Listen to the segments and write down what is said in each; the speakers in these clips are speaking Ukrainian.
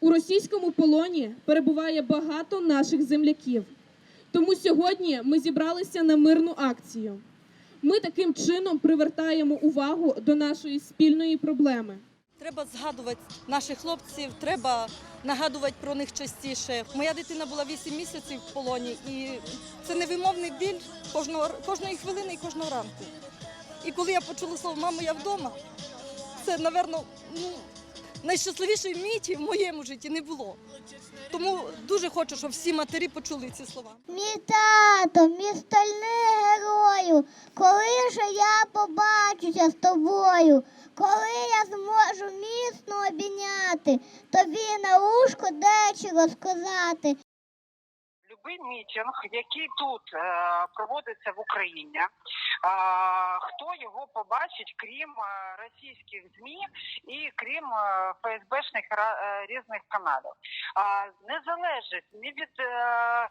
У російському полоні перебуває багато наших земляків. Тому сьогодні ми зібралися на мирну акцію. Ми таким чином привертаємо увагу до нашої спільної проблеми. Треба згадувати наших хлопців, треба нагадувати про них частіше. Моя дитина була 8 місяців в полоні, і це невимовний біль кожного, кожної хвилини і кожного ранку. І коли я почула слово Мамо, я вдома, це, напевно, ну, найщасливішої міті в моєму житті не було. Тому дуже хочу, щоб всі матері почули ці слова. Мій тато, мій стальний герою, коли ж я побачуся з тобою, коли я зможу міцно обійняти, тобі на ушко дечі розказати. Любий мітинг, який тут е, проводиться в Україні, е, хто його побачить, крім е, російських ЗМІ і крім е, ФСБшних е, різних каналів, е, не залежить ні від е,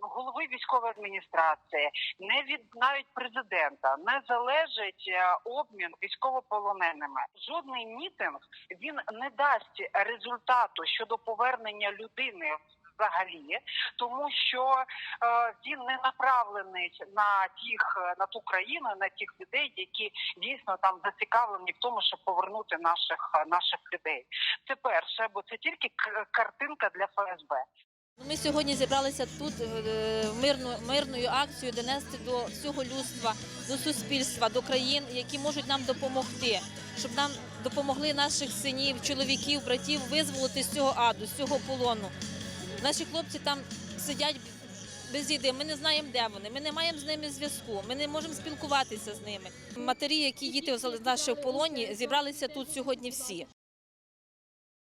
голови військової адміністрації, не від навіть президента, не залежить обмін військовополоненими. Жодний мітинг він не дасть результату щодо повернення людини взагалі, тому що е, він не направлений на тих е, на ту країну, на тих людей, які дійсно там зацікавлені в тому, щоб повернути наших е, наших людей. Це перше, бо це тільки картинка для ФСБ. Ми сьогодні зібралися тут мирну, мирною акцією донести до всього людства, до суспільства, до країн, які можуть нам допомогти, щоб нам допомогли наших синів, чоловіків, братів визволити з цього аду, з цього полону. Наші хлопці там сидять без їди. Ми не знаємо, де вони. Ми не маємо з ними зв'язку. Ми не можемо спілкуватися з ними. Матері, які діти залишилися в полоні, зібралися тут сьогодні всі.